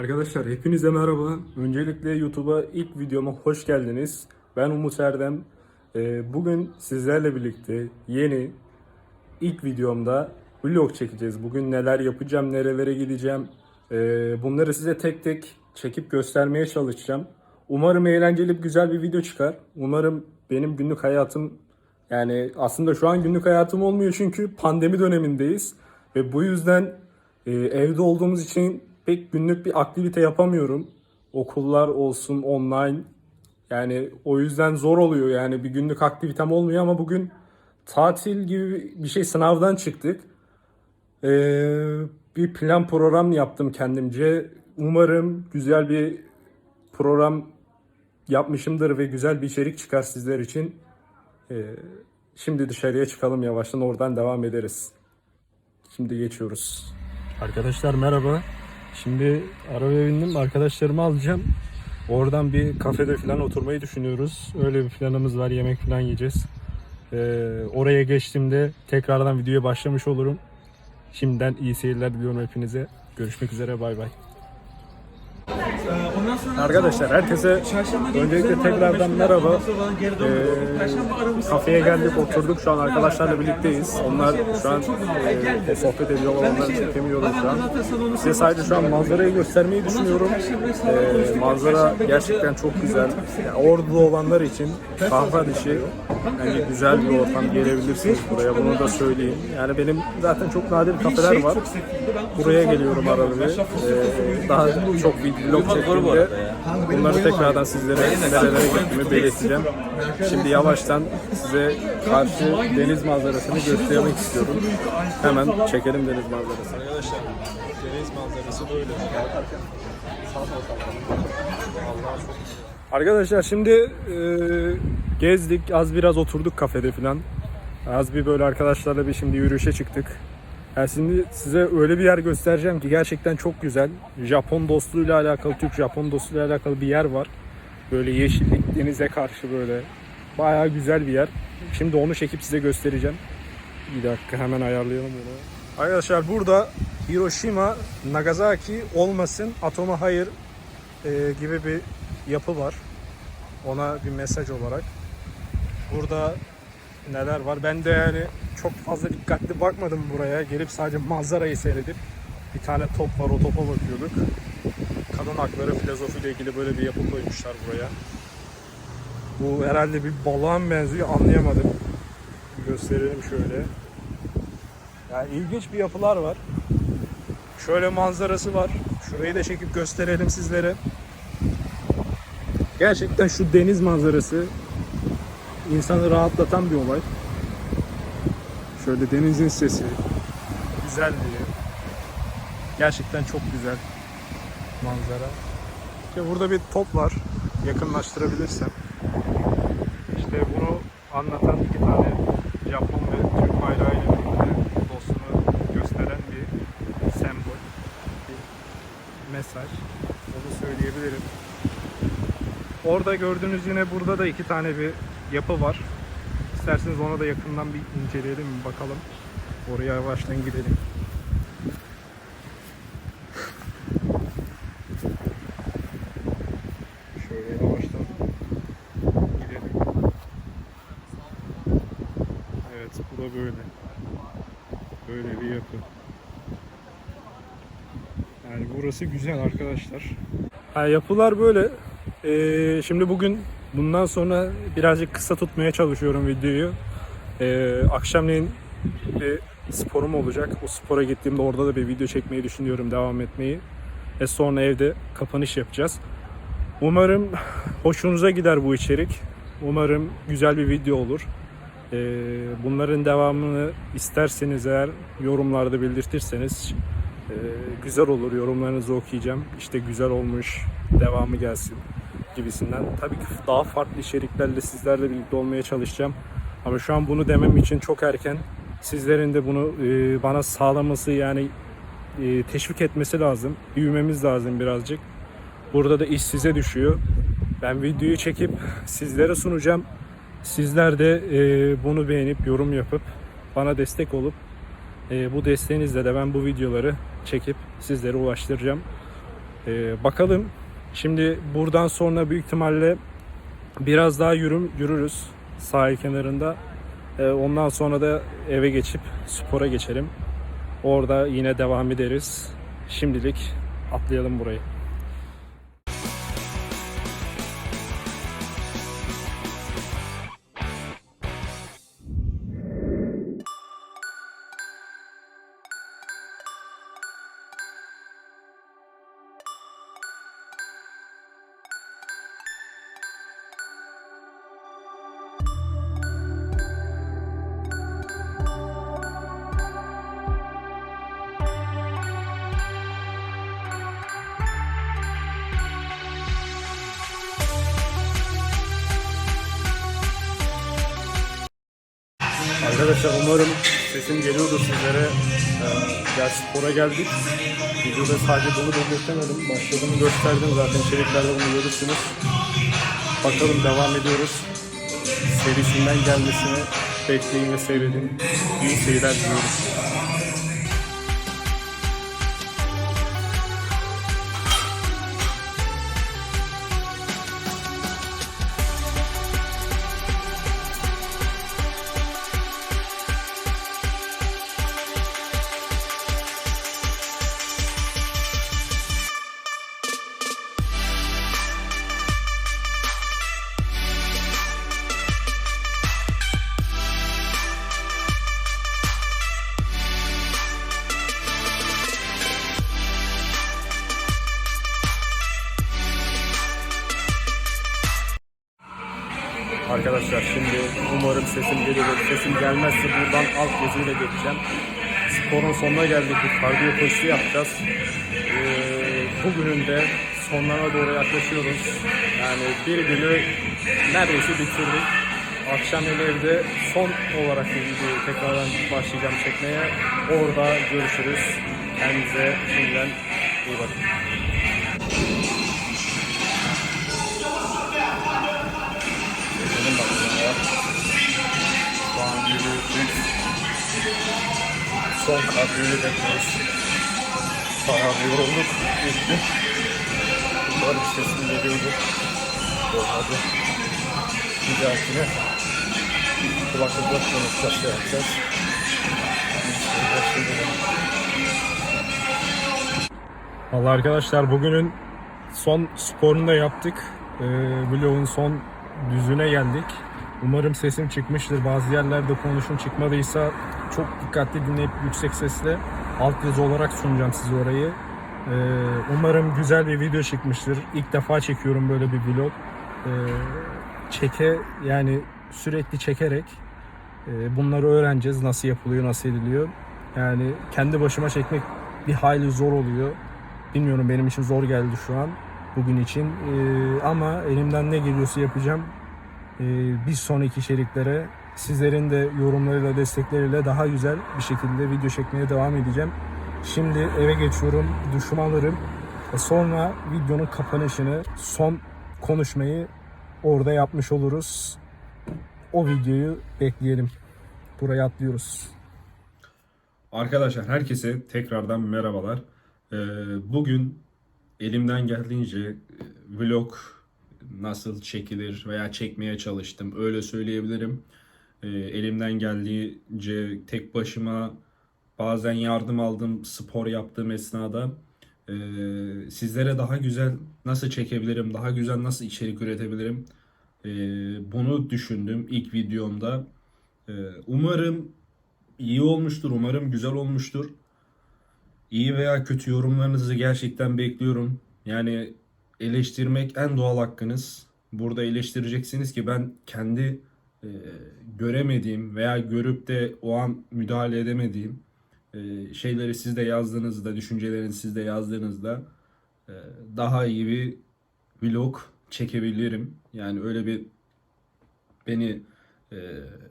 Arkadaşlar hepinize merhaba. Öncelikle YouTube'a ilk videoma hoş geldiniz. Ben Umut Erdem. Ee, Bugün sizlerle birlikte yeni ilk videomda vlog çekeceğiz. Bugün neler yapacağım, nerelere gideceğim. Ee, Bunları size tek tek çekip göstermeye çalışacağım. Umarım eğlenceli güzel bir video çıkar. Umarım benim günlük hayatım yani aslında şu an günlük hayatım olmuyor çünkü pandemi dönemindeyiz. Ve bu yüzden e, evde olduğumuz için pek günlük bir aktivite yapamıyorum. Okullar olsun online. Yani o yüzden zor oluyor yani bir günlük aktivitem olmuyor ama bugün tatil gibi bir şey sınavdan çıktık. Ee, bir plan program yaptım kendimce. Umarım güzel bir program yapmışımdır ve güzel bir içerik çıkar sizler için. Ee, şimdi dışarıya çıkalım yavaştan oradan devam ederiz. Şimdi geçiyoruz. Arkadaşlar merhaba. Şimdi arabaya bindim. Arkadaşlarımı alacağım. Oradan bir kafede falan oturmayı düşünüyoruz. Öyle bir planımız var. Yemek falan yiyeceğiz. Ee, oraya geçtiğimde tekrardan videoya başlamış olurum. Şimdiden iyi seyirler diliyorum hepinize. Görüşmek üzere. Bay bay. Arkadaşlar herkese öncelikle tekrardan merhaba. Ee, kafeye geldik oturduk şu an arkadaşlarla birlikteyiz. Onlar şu an e, sohbet ediyorlar onları çekemiyoruz şu an. Size sadece şu an manzarayı göstermeyi düşünüyorum. Ee, manzara gerçekten çok güzel. Yani Ordu'da olanlar için kahve dışı yani güzel bir ortam gelebilirsiniz buraya bunu da söyleyeyim. Yani benim zaten çok nadir kafeler var. Buraya geliyorum arada bir. Ee, daha çok bir vlog çektiğimde bunları tekrardan sizlere nerelere gittiğimi belirteceğim. Şimdi yavaştan size karşı deniz manzarasını göstermek istiyorum. Hemen çekelim deniz manzarasını. Arkadaşlar deniz manzarası böyle. Arkadaşlar şimdi e, gezdik, az biraz oturduk kafede falan. Az bir böyle arkadaşlarla bir şimdi yürüyüşe çıktık. Yani şimdi size öyle bir yer göstereceğim ki gerçekten çok güzel. Japon dostluğuyla alakalı, Türk-Japon dostluğuyla alakalı bir yer var. Böyle yeşillik, denize karşı böyle. Bayağı güzel bir yer. Şimdi onu çekip size göstereceğim. Bir dakika hemen ayarlayalım onu. Arkadaşlar burada Hiroşima, Nagasaki olmasın, atoma hayır e, gibi bir yapı var. Ona bir mesaj olarak. Burada neler var? Ben de yani çok fazla dikkatli bakmadım buraya. Gelip sadece manzarayı seyredip bir tane top var o topa bakıyorduk. Kadın hakları filozofiyle ilgili böyle bir yapı koymuşlar buraya. Bu herhalde bir balığın benziyor anlayamadım. Gösterelim şöyle. Yani ilginç bir yapılar var. Şöyle manzarası var. Şurayı da çekip gösterelim sizlere. Gerçekten şu deniz manzarası insanı rahatlatan bir olay. Şöyle denizin sesi, güzelliği. Gerçekten çok güzel manzara. İşte burada bir top var. Yakınlaştırabilirsem. İşte bunu anlatan iki tane Japon ve Türk bayrağı ile birlikte dostluğunu gösteren bir sembol, bir mesaj. Onu söyleyebilirim. Orada gördüğünüz yine burada da iki tane bir yapı var. İsterseniz ona da yakından bir inceleyelim bakalım. Oraya yavaştan gidelim. Da böyle. Böyle bir yapı. Yani burası güzel arkadaşlar. Ha, yapılar böyle. Ee, şimdi bugün bundan sonra birazcık kısa tutmaya çalışıyorum videoyu. Ee, akşamleyin bir sporum olacak. O spora gittiğimde orada da bir video çekmeyi düşünüyorum, devam etmeyi. Ve sonra evde kapanış yapacağız. Umarım hoşunuza gider bu içerik. Umarım güzel bir video olur. Ee, bunların devamını isterseniz eğer yorumlarda belirtirseniz e, güzel olur. Yorumlarınızı okuyacağım. İşte güzel olmuş, devamı gelsin gibisinden. Tabii ki daha farklı içeriklerle sizlerle birlikte olmaya çalışacağım. Ama şu an bunu demem için çok erken. Sizlerin de bunu e, bana sağlaması yani e, teşvik etmesi lazım. Büyümemiz lazım birazcık. Burada da iş size düşüyor. Ben videoyu çekip sizlere sunacağım. Sizler de e, bunu beğenip yorum yapıp bana destek olup bu desteğinizle de ben bu videoları çekip sizlere ulaştıracağım. Bakalım. Şimdi buradan sonra büyük ihtimalle biraz daha yürüm yürürüz sahil kenarında. Ee, ondan sonra da eve geçip spora geçelim. Orada yine devam ederiz. Şimdilik atlayalım burayı. Arkadaşlar umarım sesim geliyordur sizlere. Ee, gel spora geldik. Videoda sadece bunu belirtemedim. Başladığımı gösterdim zaten içeriklerde bunu görürsünüz. Bakalım devam ediyoruz. Serisinden gelmesini bekleyin ve seyredin. İyi seyirler diliyorum. Sesim gelir. Sesim gelmezse buradan alt yazıyla geçeceğim. Sporun sonuna geldik. Bir kardiyo koşusu yapacağız. Ee, bugünün de sonlarına doğru yaklaşıyoruz. Yani bir günü neredeyse bitirdik. Akşam evde son olarak bir videoyu tekrardan başlayacağım çekmeye. Orada görüşürüz. Kendinize şimdiden iyi bakın. Son kadroyu bekliyoruz. Bayağı bir yorulduk. İlk gün. Umarım sesim geliyordu. Olmadı. Bir dahakine kulaklıkla konuşacağız, şey yapacağız. Valla arkadaşlar bugünün son sporunu da yaptık. Ee, vlogun son düzüne geldik. Umarım sesim çıkmıştır. Bazı yerlerde konuşum çıkmadıysa çok dikkatli dinleyip yüksek sesle alt yazı olarak sunacağım size orayı. Ee, umarım güzel bir video çıkmıştır. İlk defa çekiyorum böyle bir vlog. Ee, çeke yani sürekli çekerek e, bunları öğreneceğiz. Nasıl yapılıyor, nasıl ediliyor. Yani kendi başıma çekmek bir hayli zor oluyor. Bilmiyorum benim için zor geldi şu an bugün için. Ee, ama elimden ne geliyorsa yapacağım. Ee, bir sonraki içeriklere sizlerin de yorumlarıyla, destekleriyle daha güzel bir şekilde video çekmeye devam edeceğim. Şimdi eve geçiyorum, duşumu alırım. Ve Sonra videonun kapanışını, son konuşmayı orada yapmış oluruz. O videoyu bekleyelim. Buraya atlıyoruz. Arkadaşlar herkese tekrardan merhabalar. Ee, bugün elimden geldiğince e, vlog nasıl çekilir veya çekmeye çalıştım öyle söyleyebilirim. Ee, elimden geldiğince tek başıma bazen yardım aldım spor yaptığım esnada. Ee, sizlere daha güzel nasıl çekebilirim, daha güzel nasıl içerik üretebilirim ee, bunu düşündüm ilk videomda. Ee, umarım iyi olmuştur, umarım güzel olmuştur. İyi veya kötü yorumlarınızı gerçekten bekliyorum. Yani eleştirmek en doğal hakkınız. Burada eleştireceksiniz ki ben kendi e, göremediğim veya görüp de o an müdahale edemediğim e, şeyleri siz de yazdığınızda, düşüncelerinizi siz de yazdığınızda e, daha iyi bir vlog çekebilirim. Yani öyle bir beni e,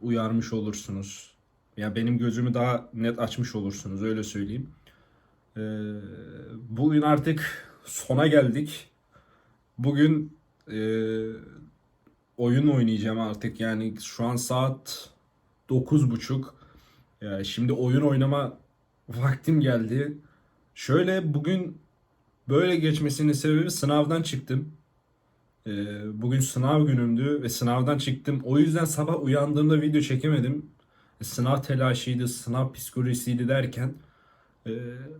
uyarmış olursunuz. Ya benim gözümü daha net açmış olursunuz öyle söyleyeyim. Ee, bugün artık sona geldik. Bugün e, oyun oynayacağım artık. Yani şu an saat 9.30. Yani şimdi oyun oynama vaktim geldi. Şöyle bugün Böyle geçmesinin sebebi sınavdan çıktım. Ee, bugün sınav günümdü ve sınavdan çıktım. O yüzden sabah uyandığımda video çekemedim. Sınav telaşıydı, sınav psikolojisiydi derken. e,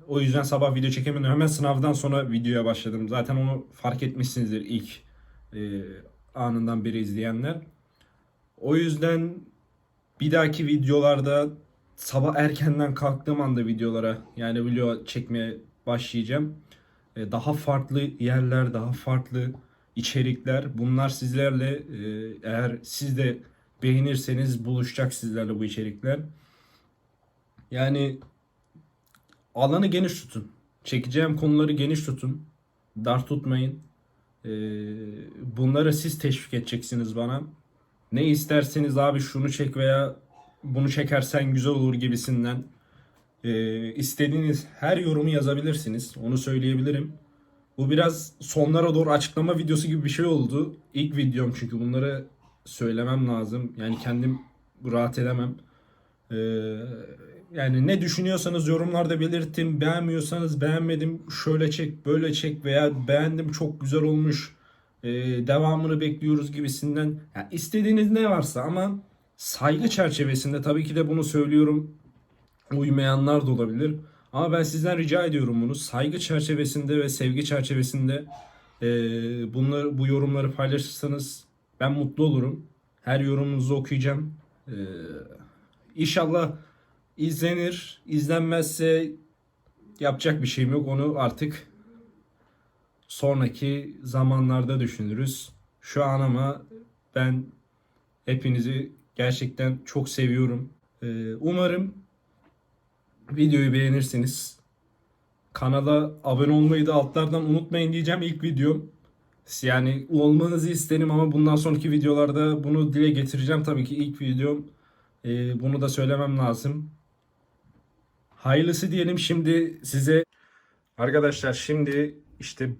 o yüzden sabah video çekemedim. Hemen sınavdan sonra videoya başladım. Zaten onu fark etmişsinizdir ilk e, anından beri izleyenler. O yüzden bir dahaki videolarda sabah erkenden kalktığım anda videolara yani video çekmeye başlayacağım. E, Daha farklı yerler, daha farklı içerikler. Bunlar sizlerle e, eğer siz de beğenirseniz buluşacak sizlerle bu içerikler. Yani alanı geniş tutun. Çekeceğim konuları geniş tutun. Dar tutmayın. E, Bunları siz teşvik edeceksiniz bana. Ne isterseniz abi şunu çek veya bunu çekersen güzel olur gibisinden e, istediğiniz her yorumu yazabilirsiniz. Onu söyleyebilirim. Bu biraz sonlara doğru açıklama videosu gibi bir şey oldu. İlk videom çünkü bunları söylemem lazım. Yani kendim rahat edemem. Ee, yani ne düşünüyorsanız yorumlarda belirtin. Beğenmiyorsanız beğenmedim şöyle çek böyle çek veya beğendim çok güzel olmuş. Ee, devamını bekliyoruz gibisinden. Yani istediğiniz ne varsa ama saygı çerçevesinde tabii ki de bunu söylüyorum. Uymayanlar da olabilir. Ama ben sizden rica ediyorum bunu saygı çerçevesinde ve sevgi çerçevesinde e, bunları bu yorumları paylaşırsanız ben mutlu olurum. Her yorumunuzu okuyacağım. E, inşallah izlenir. İzlenmezse yapacak bir şeyim yok. Onu artık sonraki zamanlarda düşünürüz. Şu an ama ben hepinizi gerçekten çok seviyorum. E, umarım videoyu beğenirsiniz. Kanala abone olmayı da altlardan unutmayın diyeceğim ilk videom. Yani olmanızı isterim ama bundan sonraki videolarda bunu dile getireceğim. Tabii ki ilk videom. Ee, bunu da söylemem lazım. Hayırlısı diyelim şimdi size. Arkadaşlar şimdi işte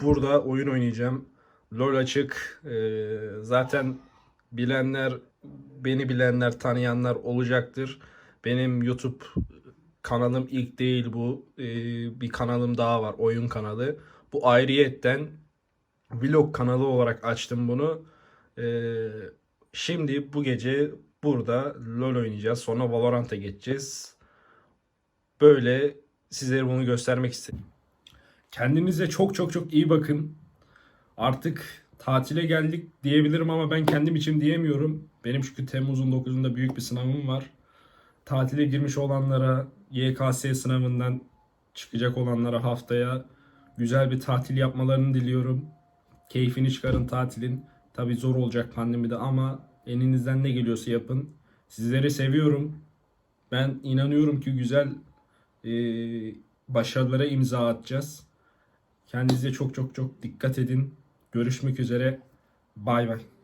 burada oyun oynayacağım. LoL açık. Ee, zaten bilenler, beni bilenler, tanıyanlar olacaktır. Benim YouTube kanalım ilk değil bu. Ee, bir kanalım daha var. Oyun kanalı. Bu ayrıyetten vlog kanalı olarak açtım bunu. Ee, şimdi bu gece burada LoL oynayacağız. Sonra Valorant'a geçeceğiz. Böyle sizlere bunu göstermek istedim. Kendinize çok çok çok iyi bakın. Artık tatile geldik diyebilirim ama ben kendim için diyemiyorum. Benim çünkü Temmuz'un 9'unda büyük bir sınavım var tatile girmiş olanlara, YKS sınavından çıkacak olanlara haftaya güzel bir tatil yapmalarını diliyorum. Keyfini çıkarın tatilin. Tabi zor olacak pandemide ama elinizden ne geliyorsa yapın. Sizleri seviyorum. Ben inanıyorum ki güzel e, başarılara imza atacağız. Kendinize çok çok çok dikkat edin. Görüşmek üzere. Bay bay.